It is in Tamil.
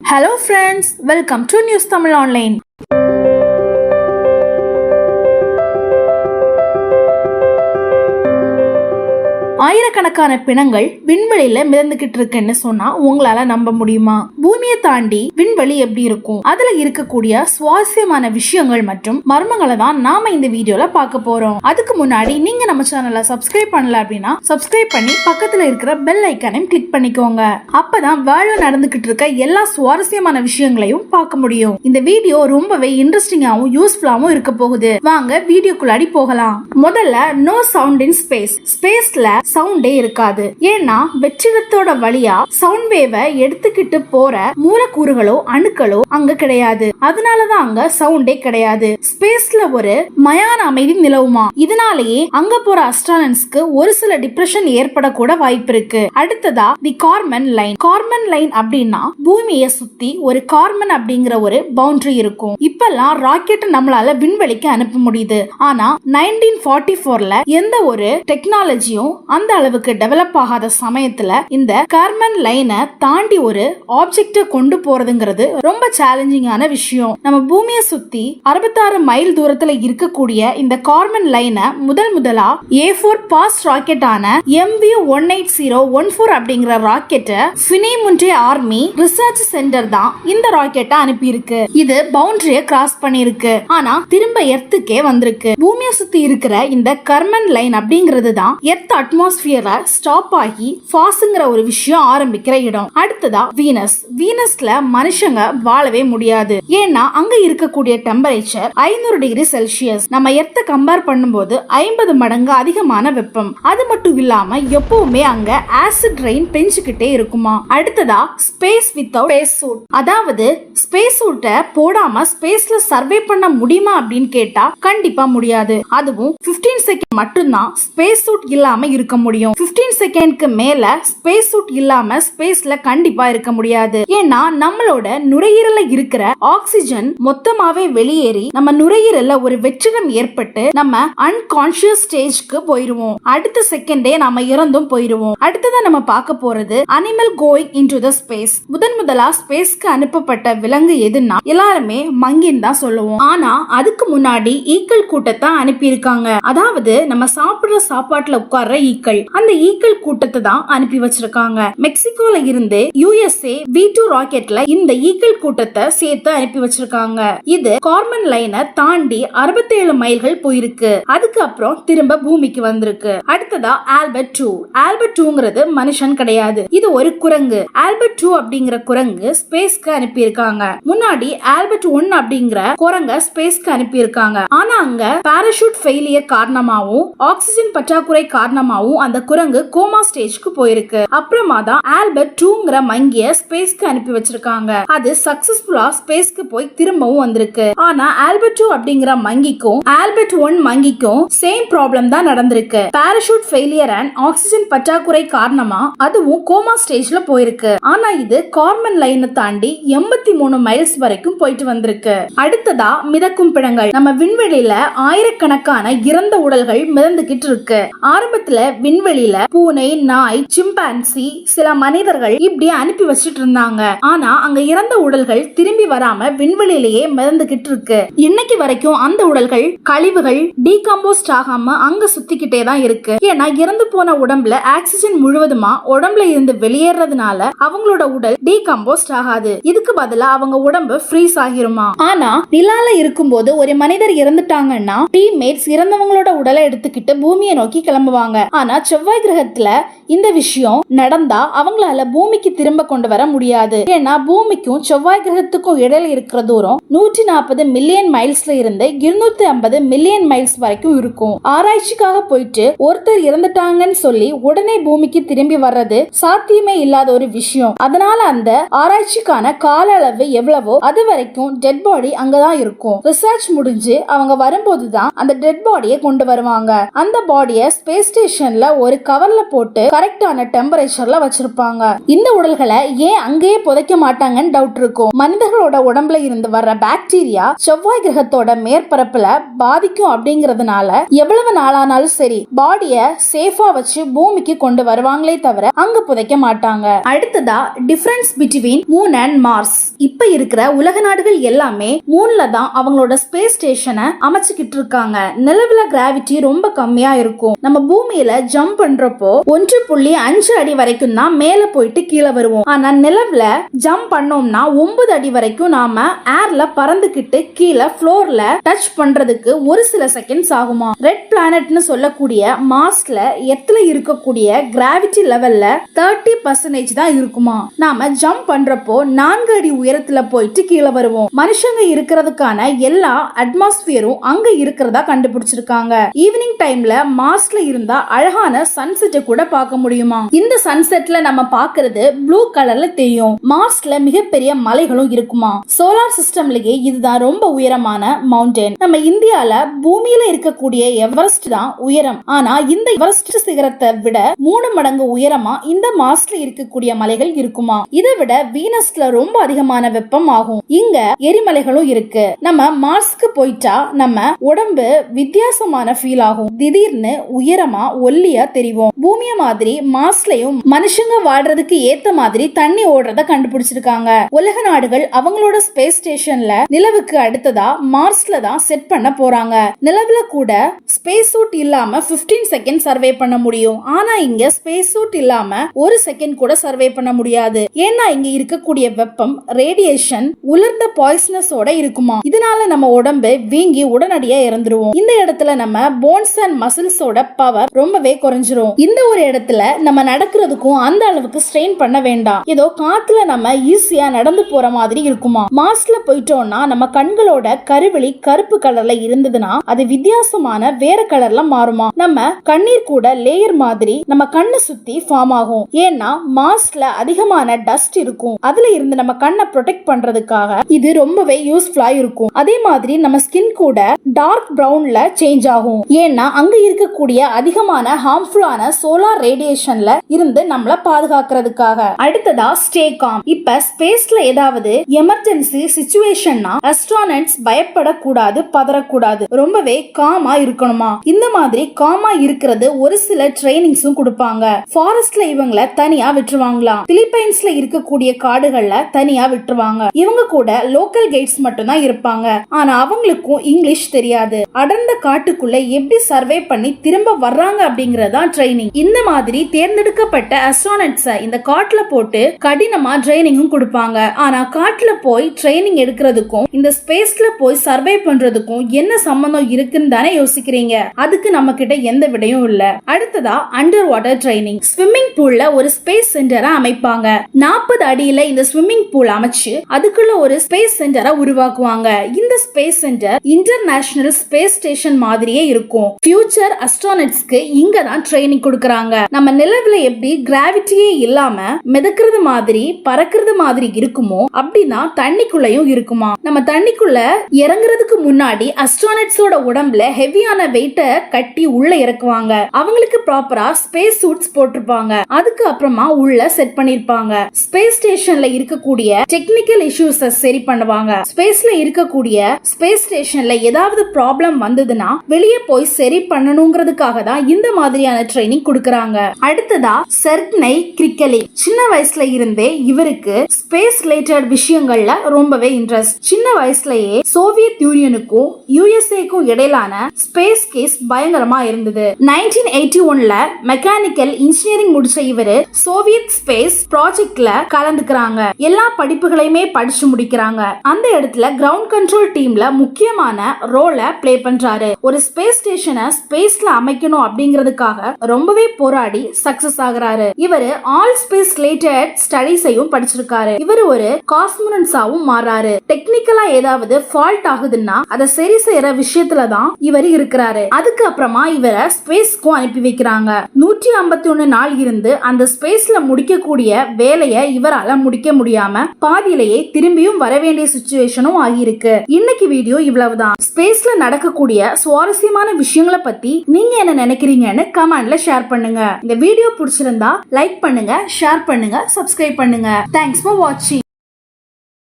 hello friends welcome to news Tamil online ஆயிரக்கணக்கான பிணங்கள் விண்வெளியில மிதந்துகிட்டு இருக்குன்னு சொன்னா உங்களால நம்ப முடியுமா? பூமியை தாண்டி விண்வெளி எப்படி இருக்கும்? அதுல இருக்கக்கூடிய சுவாரஸ்யமான விஷயங்கள் மற்றும் மர்மங்களை தான் நாம இந்த வீடியோல பார்க்க போறோம். அதுக்கு முன்னாடி நீங்க நம்ம சேனலை சப்ஸ்கிரைப் பண்ணல அப்படின்னா சப்ஸ்கிரைப் பண்ணி பக்கத்துல இருக்கிற பெல் ஐக்கானையும் கிளிக் பண்ணிக்கோங்க. அப்பதான் வேர்ல்ட்ல நடந்துகிட்டு இருக்க எல்லா சுவாரஸ்யமான விஷயங்களையும் பார்க்க முடியும். இந்த வீடியோ ரொம்பவே இன்ட்ரெஸ்டிங்காவும் யூஸ்ஃபுல்லாவும் இருக்க போகுது. வாங்க வீடியோக்குள்ளாடி போகலாம். முதல்ல நோ சவுண்ட் இன் ஸ்பேஸ் ஸ்பேஸ்ல சவுண்டே இருக்காது. ஏன்னா வெற்றிடத்தோட வழியா சவுண்ட் வேவை எடுத்துக்கிட்டு போற மூலக்கூறுகளோ அணுக்களோ அங்க கிடையாது. அதனாலதான் அங்க சவுண்டே கிடையாது. ஸ்பேஸ்ல ஒரு மயான அமைதி நிலவுமா? இதனாலேயே அங்க போற அஸ்ட்ரானன்ஸ்க்கு ஒரு சில டிப்ரெஷன் ஏற்படக்கூட வாய்ப்பு இருக்கு. அடுத்ததா the Karman line Karman line அப்படின்னா பூமியை சுத்தி ஒரு கார்மன் அப்படிங்கிற ஒரு பவுண்டரி இருக்கும். இப்பெல்லாம் ராக்கெட் நம்மளால விண்வெளிக்கு அனுப்ப முடியுது. ஆனா நைன்டீன் ஃபார்ட்டி ஃபோர்ல எந்த ஒரு டெக்னாலஜியும் அந்த அளவுக்கு டெவலப் ஆகாத சமயத்துல இந்த கார்மன் லைனை தாண்டி ஒரு ஆப்ஜெக்ட கொண்டு போறதுங்கிறது ரொம்ப சேலஞ்சிங்கான விஷயம். நம்ம பூமியை சுத்தி அறுபத்தாறு மைல் தூரத்துல இருக்கக்கூடிய இந்த கார்மன் லைனை முதல் முதலா A four past ராக்கெட்டான MV one eight zero one four அப்படிங்கிற ராக்கெட்டை ஃபினிமுன்ட்ரே ஆர்மி ரிசர்ச் சென்டர் தான் இந்த ராக்கெட்டை அனுப்பியிருக்கு. இது பவுண்டரியை கிராஸ் பண்ணிருக்கு ஆனா திரும்ப எர்த்துக்கே வந்திருக்கு. பூமியை சுத்தி இருக்கிற இந்த கர்மன் லைன் அப்படிங்கிறது தான் எர்த் அட்மாஸ்பியர்ல ஸ்டாப் ஆகி ஃபாஸ்ங்கிற ஒரு விஷயம் ஆரம்பிக்கிற இடம். அடுத்ததா வீனஸ் வீனஸ்ல மனுஷங்க வாழவே முடியாது. ஏன்னா அங்க இருக்கக்கூடிய டெம்பரேச்சர் ஐநூறு டிகிரி செல்சியஸ் நம்ம எர்த்த கம்பேர் பண்ணும்போது ஐம்பது மடங்கு அதிகமான வெப்பம். அது மட்டும் இல்லாம எப்பவுமே அங்க ஆசிட் ரெயின் பெஞ்சுக்கிட்டே இருக்குமா? அடுத்ததா ஸ்பேஸ் வித்தவுட் ஸ்பேஸ் சூட் அதாவது ஸ்பேஸ் சூட்டை போடாம ஸ்பேஸ்ல சர்வே பண்ண முடியுமா அப்படின்னு கேட்டா கண்டிப்பா முடியாது. அதுவும் 15 செகண்ட் மட்டும்தான் ஸ்பேஸ் சூட் இல்லாம இருக்க முடியும். 15 செகண்ட்க்கு மேல ஸ்பேஸ் சூட் இல்லாம ஸ்பேஸ்ல கண்டிப்பா இருக்க முடியாது. ஏன்னா நம்மளோட நுரையீரல்ல இருக்கிற ஆக்சிஜன் மொத்தமாவே வெளியேறி நம்ம நுரையீரல்ல ஒரு வெற்றிடம் ஏற்பட்டு நம்ம அன்கான்சியஸ் ஸ்டேஜ்க்கு போயிருவோம். அடுத்த செகண்டே நம்ம இறந்தும் போயிருவோம். அடுத்ததா நம்ம பார்க்க போறது animal going into the space முதன் முதலா ஸ்பேஸ்க்கு அனுப்பப்பட்ட விலங்கு எதுன்னா எல்லாருமே மங்கின் தான் சொல்லுவோம். ஆனா அதுக்கு முன்னாடி ஈக்கள் கூட்டத்தை அனுப்பியிருக்காங்க. அதாவது நம்ம சாப்பிடுற சாப்பாட்டுல உட்கார்ற ஈக்கள் அந்த ஈக்கள் கூட்டத்தை தான் அனுப்பி வச்சிருக்காங்க. மெக்சிகோல இருந்து யூஎஸ்ஏ வி டூ ராக்கெட்ல இந்த ஈக்கள் கூட்டத்தை சேர்த்து அனுப்பி வச்சிருக்காங்க. இது கார்மன் லைனை தாண்டி 67 மைல்கள் போயிருக்கு. அதுக்கப்புறம் திரும்ப பூமிக்கு வந்திருக்கு. அடுத்ததா ஆல்பர்ட் டூ. ஆல்பர்ட் டூங்கிறது மனுஷன் கிடையாது. இது ஒரு குரங்கு. ஆல்பர்ட் டூ அப்படிங்கிற குரங்கு ஸ்பேஸ்க்கு அனுப்பி இருக்காங்க முன்னாடி ஆல்பர்ட் ஒன் அப்படிங்கிற குரங்க ஸ்பேஸ்க்கு அனுப்பி இருக்காங்க ஆனா அங்க பாராஷூட் ஃபெயிலியர் காரணமாவும் ஆக்சிஜன் பற்றாக்குறை அந்த குரங்கு கோமா ஸ்டேஜ்க்கு போயிருக்கு. அப்புறமா தான் ஆல்பர்ட் டூங்கிற மங்கிய ஸ்பேஸ்க்கு அனுப்பி வச்சிருக்காங்க. அது சக்சஸ்ஃபுல்லா ஸ்பேஸ்க்கு போய் திரும்பவும் வந்திருக்கு. ஆனா ஆல்பர்ட் டூ அப்படிங்கிற மங்கிக்கும் ஆல்பர்ட் ஒன் மங்கிக்கும் சேம் ப்ராப்ளம் தான் நடந்திருக்கு. பாராஷூட் ஃபெயிலியர் அண்ட் ஆக்சிஜன் பற்றாக்குறை காரணமா அதுவும் கோமா ஸ்டேஜ்ல போயிருக்கு. ஆனா இது கார்மன் லைனை தாண்டி எண்பத்தி மூணு மைல்ஸ் வரைக்கும் போயிட்டு வந்திருக்கு. அடுத்ததா மிதக்கும் பிணங்கள். நம்ம விண்வெளியில ஆயிரக்கணக்கான இறந்த உடல்கள் மிதந்துகிட்டு இருக்கு. ஆரம்பத்துல விண்வெளியில பூனை நாய் சிம்பான்சி சில மனிதர்கள் இப்படி அனுப்பி வச்சிட்டு இருந்தாங்க. ஆனா அங்க இறந்த உடல்கள் திரும்பி வராம விண்வெளியிலேயே மிதந்துகிட்டு இருக்கு. இன்னைக்கு வரைக்கும் அந்த உடல்கள் கழிவுகள் டீகம்போஸ்ட் ஆகாம அங்க சுத்திக்கிட்டே தான் இருக்கு. ஏன்னா இறந்து போன உடம்புல ஆக்சிஜன் முழுவதுமா உடம்புல இருந்து வெளியேறதுனால அவங்களோட உடல் டீகம்போஸ்ட் ஆகாது. இதுக்கு பதிலா அவங்க உடம்பு ஃப்ரீஸ் ஆகிருமா? ஆனா நிலால இருக்கும்போது ஒரு மனிதர் இறந்துட்டாங்கன்னா டீம்மேட்ஸ் இறந்தவங்களோட உடலை எடுத்துக்கிட்டு பூமியை நோக்கி கிளம்புவாங்க. ஆனா செவ்வாய் கிரகத்துல இந்த விஷயம் நடந்தா அவங்களால பூமிக்கு திரும்ப கொண்டு வர முடியாது. ஏன்னா பூமிக்கும் செவ்வாய் கிரகத்துக்கும் இடையில இருக்கிற தூரம் நூற்றி நாற்பது மில்லியன் மைல்ஸ்ல இருந்து இருநூத்தி ஐம்பது மில்லியன் மைல்ஸ் வரைக்கும் இருக்கும். ஆராய்ச்சிக்காக போயிட்டு ஒருத்தர் இறந்துட்டாங்கன்னு சொல்லி உடனே பூமிக்கு திரும்பி வர்றது சாத்தியமே இல்லாத ஒரு விஷயம். அதனால அந்த ஆராய்ச்சிக்கான கால அளவு எவ்வளவோ அது வரைக்கும் டெட் பாடி அங்கதான் இருக்கும். ரிசர்ச் முடிஞ்சு அவங்க வரும்போது தான் அந்த டெட் பாடியை கொண்டு வருவாங்க. அந்த பாடியை ஸ்பேஸ் ஸ்டேஷன்ல ஒரு கவர்ல போட்டு கரெக்டான டெம்பரேச்சர்ல வச்சிருப்பாங்க. இந்த உடல்களை ஏன் அங்கேயே புதைக்க மாட்டாங்கன்னு டவுட் இருக்கும். மனிதர்களோட உடம்புல இருந்து வர்ற பாக்டீரியா செவ்வாய் கிரகத்தோட மேற்பரப்புல பாதிக்கும் அப்படிங்கறதுனால எவ்வளவு நாளானாலும் சரி பாடிய சேஃபா வச்சு பூமிக்கு கொண்டு வருவாங்களே தவிர அங்க புதைக்க மாட்டாங்க. அடுத்ததா difference between moon and Mars இப்ப இருக்கிற உலக நாடுகள் எல்லாமே மூன்ல தான் அவங்களோட ஸ்பேஸ் ஸ்டேஷனை அமைச்சுக்கிட்டு இருக்காங்க. நிலவுல கிராவிட்டி ரொம்ப கம்மியா இருக்கும். நம்ம பூமியில ஜம்ப் பண்றப்போ ஒன்று புள்ளி அஞ்சு அடி வரைக்கும் தான் மேல போயிட்டு கீழே வருவோம். ஆனா நிலவுல ஜம்ப் பண்ணோம்னா ஒன்பது அடி வரைக்கும் நாம ஏர்ல பறந்துகிட்டு கீழே ஃப்ளோர்ல டச் பண்றதுக்கு ஒரு சில செகண்ட்ஸ் ஆகுமா? ரெட் பிளானட்னு சொல்லக்கூடிய மாஸ்ல எத்துல இருக்கக்கூடிய கிராவிட்டி லெவல்ல தேர்ட்டி பர்சன்டேஜ் தான் இருக்குமா? நாம ஜம்ப் பண்றப்போ நான்கு அடி உயரத்துல போயிட்டு கீழே வருவோம். மனுஷங்க இருக்கிறதுக்கான எல்லா அட்மாஸ்பியரும் அங்க இருக்கிறதா கண்டுபிடிச்சிருக்காங்க. ஈவினிங் டைம்ல மாஸ்ல இருந்தா அழகா அழகான சன்செட்டை கூட பார்க்க முடியுமா? இந்த சன்செட்ல நம்ம பாக்குறது ப்ளூ கலர்ல தெரியும். மார்ஸ்ல மிகப்பெரிய மலைகளும் இருக்குமா? சோலார் சிஸ்டம்லயே இதுதான் ரொம்ப உயரமான மவுண்டன் நம்ம இந்தியால பூமியில இருக்கக்கூடிய எவரெஸ்ட் தான் உயரம். ஆனா இந்த எவரெஸ்ட் சிகரத்தை விட மூணு மடங்கு உயரமா இந்த மார்ஸ்ல இருக்கக்கூடிய மலைகள் இருக்குமா? இதை விட வீனஸ்ல ரொம்ப அதிகமான வெப்பம் ஆகும். இங்க எரிமலைகளும் இருக்கு. நம்ம மார்ஸ்க்கு போயிட்டா நம்ம உடம்பு வித்தியாசமான ஃபீல் ஆகும். திடீர்னு உயரமா ஒல்லி ஒல்லியா தெரிவோம். பூமிய மாதிரி மார்ஸ்லயும் மனுஷங்க வாழ்றதுக்கு ஏத்த மாதிரி தண்ணி ஓடுறத கண்டுபிடிச்சிருக்காங்க. உலக நாடுகள் அவங்களோட ஸ்பேஸ் ஸ்டேஷன்ல நிலவுக்கு அடுத்ததா மார்ஸ்ல தான் செட் பண்ண போறாங்க. நிலவுல கூட ஸ்பேஸ் சூட் இல்லாம 15 செகண்ட் சர்வே பண்ண முடியும். ஆனா இங்க ஸ்பேஸ் சூட் இல்லாம ஒரு செகண்ட் கூட சர்வே பண்ண முடியாது. ஏன்னா இங்க இருக்கக்கூடிய வெப்பம் ரேடியேஷன் உலர்ந்த பாய்ஸ்னஸோட இருக்குமா? இதனால நம்ம உடம்பு வீங்கி உடனடியா இறந்துருவோம். இந்த இடத்துல நம்ம போன்ஸ் அண்ட் மசில்ஸோட பவர் ரொம்பவே குறைஞ்சிரும். இந்த ஒரு இடத்துல நம்ம நடக்கிறதுக்கும் அந்த அளவுக்கு ஸ்ட்ரெயின் பண்ண வேண்டாம். ஏதோ காத்துல நம்ம ஈஸியா நடந்து போற மாதிரி இருக்குமா? மாஸ்ல போயிட்டோம்னா நம்ம கண்களோட கருவெளி கருப்பு கலர்ல இருந்ததுன்னா அது வித்தியாசமான வேற கலர்ல மாறுமா? நம்ம கண்ணீர் கூட லேயர் மாதிரி நம்ம கண்ணை சுத்தி ஃபார்ம் ஆகும். ஏன்னா மாஸ்ல அதிகமான டஸ்ட் இருக்கும். அதுல இருந்து நம்ம கண்ணை ப்ரொடெக்ட் பண்றதுக்காக இது ரொம்பவே யூஸ்ஃபுல்லா இருக்கும். அதே மாதிரி நம்ம ஸ்கின் கூட டார்க் பிரவுன்ல சேஞ்ச் ஆகும். ஏன்னா அங்க இருக்கக்கூடிய அதிகமான ஹார்ம்ஃபுல்லான சோலார் ரேடியேஷன்ல இருந்து நம்மள பாதுகாக்கிறதுக்காக. அடுத்ததா ஸ்டே காம் இப்ப ஸ்பேஸ்ல ஏதாவது எமர்ஜென்சி சுச்சுவேஷன்னா அஸ்ட்ரானட்ஸ் பயப்படக்கூடாது பதறக்கூடாது. ரொம்பவே காமா இருக்கணுமா? இந்த மாதிரி காமா இருக்கிறது ஒரு சில ட்ரைனிங்ஸும் கொடுப்பாங்க. ஃபாரஸ்ட்ல இவங்கள தனியா விட்டுருவாங்களாம். பிலிப்பைன்ஸ்ல இருக்கக்கூடிய காடுகள்ல தனியா விட்டுருவாங்க. இவங்க கூட லோக்கல் கைட்ஸ் மட்டும் தான் இருப்பாங்க. ஆனா அவங்களுக்கும் இங்கிலீஷ் தெரியாது. அடர்ந்த காட்டுக்குள்ள எப்படி சர்வே பண்ணி திரும்ப வர்றாங்க அப்படிங்கறதான் ட்ரைனிங் இந்த மாதிரி தேர்ந்தெடுக்கப்பட்ட அஸ்ட்ரானட்ஸ இந்த காட்டுல போட்டு கடினமா ட்ரைனிங்கும் கொடுப்பாங்க. ஆனா காட்டுல போய் ட்ரைனிங் எடுக்கிறதுக்கும் இந்த ஸ்பேஸ்ல போய் சர்வே பண்றதுக்கும் என்ன சம்பந்தம் இருக்குன்னு தானே யோசிக்கிறீங்க. அதுக்கு நம்ம கிட்ட எந்த விடையும் இல்ல. அடுத்ததா அண்டர் வாட்டர் ட்ரைனிங் ஸ்விம்மிங் பூல்ல ஒரு ஸ்பேஸ் சென்டரை அமைப்பாங்க. நாற்பது அடியில இந்த ஸ்விம்மிங் பூல் அமைச்சு அதுக்குள்ள ஒரு ஸ்பேஸ் சென்டரை உருவாக்குவாங்க. இந்த space center international space station மாதிரியே இருக்கும். ஃபியூச்சர் அஸ்ட்ரானட்ஸ்க்கு இங்க தான் ட்ரைனிங் கொடுக்கறாங்க. நம்ம நிலவுல எப்படி கிராவிட்டியே இல்லாம மிதக்கிறது மாதிரி பறக்கிறது மாதிரி இருக்குமோ அப்படிதான் தண்ணிக்குள்ளயும் இருக்குமா. நம்ம தண்ணிக்குள்ள இறங்குறதுக்கு முன்னாடி அஸ்ட்ரானட்ஸோட உடம்புல ஹெவியான வெயிட்ட கட்டி உள்ள இறக்குவாங்க. அவங்களுக்கு ப்ராப்பரா ஸ்பேஸ் சூட்ஸ் போட்டிருப்பாங்க. அதுக்கு அப்புறமா உள்ள செட் பண்ணிருப்பாங்க. ஸ்பேஸ் ஸ்டேஷன்ல இருக்கக்கூடிய டெக்னிக்கல் இஷ்யூஸ் சரி பண்ணுவாங்க. ஸ்பேஸ்ல இருக்கக்கூடிய ஸ்பேஸ் ஸ்டேஷன்ல ஏதாவது ப்ராப்ளம் வந்ததுன்னா வெளியே போய் சரி பண்ணணுங்கிறதுக்காக தான் இந்த மாதிரி மாதிரியான ட்ரைனிங் கொடுக்கறாங்க. அடுத்ததா செர்க்னை கிரிக்கலி சின்ன வயசுல இருந்தே இவருக்கு ஸ்பேஸ் ரிலேட்டட் விஷயங்கள்ல ரொம்பவே இன்ட்ரெஸ்ட் சின்ன வயசுலயே சோவியத் யூனியனுக்கும் யூஎஸ்ஏக்கும் இடையிலான ஸ்பேஸ் கேஸ் பயங்கரமா இருந்தது. நைன்டீன் எயிட்டி ஒன்ல மெக்கானிக்கல் இன்ஜினியரிங் முடிச்ச இவரு சோவியத் ஸ்பேஸ் ப்ராஜெக்ட்ல கலந்துக்கிறாங்க. எல்லா படிப்புகளையுமே படிச்சு முடிக்கிறாங்க. அந்த இடத்துல கிரவுண்ட் கண்ட்ரோல் டீம்ல முக்கியமான ரோல பிளே பண்றாரு. ஒரு ஸ்பேஸ் ஸ்டேஷனை ஸ்பேஸ்ல அமைக்கணும் அப்படிங்கிறதுக்காக ரொம்பவே போராடி சக்சஸ் ஆகுறாரு. இவரு ஆல் ஸ்பேஸ் ரிலேட்டட் ஸ்டடிஸையும் படிச்சிருக்காரு. இவர் ஒரு காஸ்மோனன்ஸாவும் மாறாரு. டெக்னிக்கலா ஏதாவது ஃபால்ட் ஆகுதுன்னா அதை சரி செய்யற விஷயத்துல தான் இவர் இருக்கிறாரு. அதுக்கு அப்புறமா இவரை ஸ்பேஸ்க்கும் அனுப்பி வைக்கிறாங்க. நூற்றி ஐம்பத்தி ஒன்னு நாள் இருந்து அந்த ஸ்பேஸ்ல முடிக்கக்கூடிய வேலையை இவரால முடிக்க முடியாம பாதியிலேயே திரும்பியும் வர வேண்டிய சுச்சுவேஷனும் ஆகியிருக்கு. இன்னைக்கு வீடியோ இவ்வளவுதான். ஸ்பேஸ்ல நடக்கக்கூடிய சுவாரஸ்யமான விஷயங்களை பத்தி நீங்க என்ன நினைக்கிறீங்கன்னு கமெண்ட்ல ஷேர் பண்ணுங்க. இந்த வீடியோ பிடிச்சிருந்தா லைக் பண்ணுங்க ஷேர் பண்ணுங்க சப்ஸ்கிரைப் பண்ணுங்க. தேங்க்ஸ் ஃபார் வாட்சிங்